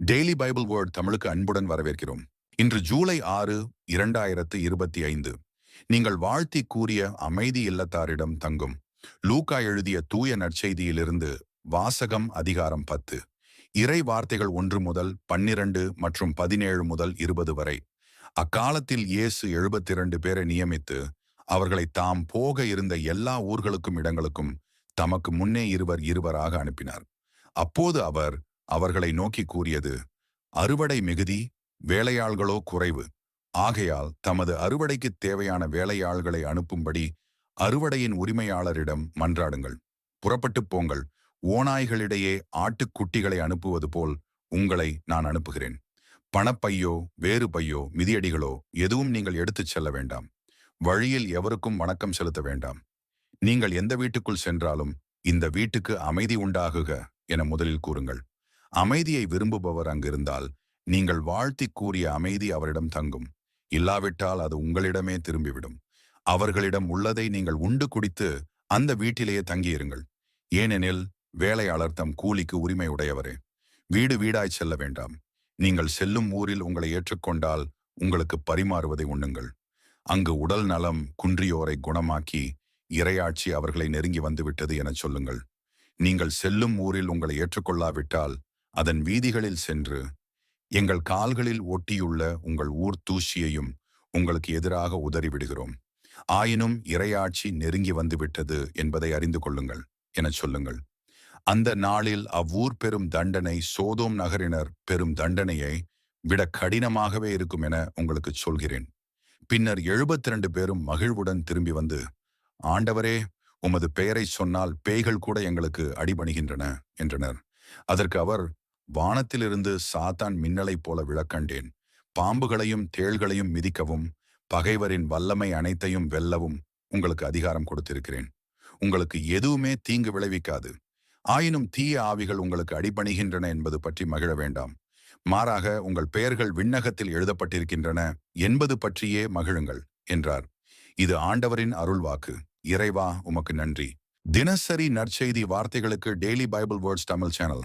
Daily Bible word தமிழுக்கு அன்புடன் வரவேற்கிறோம். இன்று ஜூலை ஆறு இரண்டாயிரத்து இருபத்தி ஐந்து. நீங்கள் வாழ்த்தி கூறிய அமைதி இல்லத்தாரிடம் தங்கும். லூக்கா எழுதிய தூய நற்செய்தியிலிருந்து வாசகம் அதிகாரம் பத்து. இறை வார்த்தைகள் ஒன்று முதல் பன்னிரண்டு மற்றும் பதினேழு முதல் இருபது வரை. அக்காலத்தில் இயேசு எழுபத்தி இரண்டு பேரை நியமித்து அவர்களை தாம் போக இருந்த எல்லா ஊர்களுக்கும் இடங்களுக்கும் தமக்கு முன்னே இருவர் இருவராக அனுப்பினார். அப்போது அவர் அவர்களை நோக்கி கூறியது அறுவடை மிகுதி வேலையாள்களோ குறைவு. ஆகையால் தமது அறுவடைக்கு தேவையான வேலையாள்களை அனுப்பும்படி அறுவடையின் உரிமையாளரிடம் மன்றாடுங்கள். புறப்பட்டுப் போங்கள். ஓநாய்களிடையே ஆட்டுக்குட்டிகளை அனுப்புவது போல் உங்களை நான் அனுப்புகிறேன். பணப்பையோ வேறு பையோ மிதியடிகளோ எதுவும் நீங்கள் எடுத்துச் செல்ல வேண்டாம். வழியில் எவருக்கும் வணக்கம் செலுத்த வேண்டாம். நீங்கள் எந்த வீட்டுக்குள் சென்றாலும் இந்த வீட்டுக்கு அமைதி உண்டாகுக என முதலில் கூறுங்கள். அமைதியை விரும்புபவர் அங்கிருந்தால் நீங்கள் வாழ்த்தி கூறிய அமைதி அவரிடம் தங்கும். இல்லாவிட்டால் அது உங்களிடமே திரும்பிவிடும். அவர்களிடம் உள்ளதை நீங்கள் உண்டு குடித்து அந்த வீட்டிலேயே தங்கியிருங்கள். ஏனெனில் வேலையாளர் தம் கூலிக்கு உரிமை உடையவரே வீடு வீடாய் செல்ல வேண்டாம். நீங்கள் செல்லும் ஊரில் உங்களை ஏற்றுக்கொண்டால் உங்களுக்கு பரிமாறுவதை உண்ணுங்கள். அங்கு உடல் நலம் குன்றியோரை குணமாக்கி இரையாட்சி அவர்களை நெருங்கி வந்துவிட்டது எனச் சொல்லுங்கள். நீங்கள் செல்லும் ஊரில் உங்களை ஏற்றுக்கொள்ளாவிட்டால் அதன் வீதிகளில் சென்று எங்கள் கால்களில் ஒட்டியுள்ள உங்கள் ஊர் தூசியையும் உங்களுக்கு எதிராக உதறிவிடுகிறோம். ஆயினும் இரையாட்சி நெருங்கி வந்துவிட்டது என்பதை அறிந்து கொள்ளுங்கள் எனச் சொல்லுங்கள். அந்த நாளில் அவ்வூர் பெரும் தண்டனை சோதோம் நகரினர் பெரும் தண்டனையை விட கடினமாகவே இருக்கும் என உங்களுக்கு சொல்கிறேன். பின்னர் எழுபத்தி ரெண்டு பேரும் மகிழ்வுடன் திரும்பி வந்து ஆண்டவரே உமது பெயரை சொன்னால் பேய்கள் கூட எங்களுக்கு அடிபணிகின்றன என்றனர். அதற்கு அவர் வானத்திலிருந்து சாத்தான் மின்னலைப் போல விளக்கண்டேன். பாம்புகளையும் தேள்களையும் மிதிக்கவும் பகைவரின் வல்லமை அனைத்தையும் வெல்லவும் உங்களுக்கு அதிகாரம் கொடுத்திருக்கிறேன். உங்களுக்கு எதுவுமே தீங்கு விளைவிக்காது. ஆயினும் தீய ஆவிகள் உங்களுக்கு அடிபணிகின்றன என்பது பற்றி மகிழ வேண்டாம். மாறாக உங்கள் பெயர்கள் விண்ணகத்தில் எழுதப்பட்டிருக்கின்றன என்பது பற்றியே மகிழுங்கள் என்றார். இது ஆண்டவரின் அருள்வாக்கு. இறைவா உமக்கு நன்றி. தினசரி நற்செய்தி வார்த்தைகளுக்கு daily Bible words Tamil channel.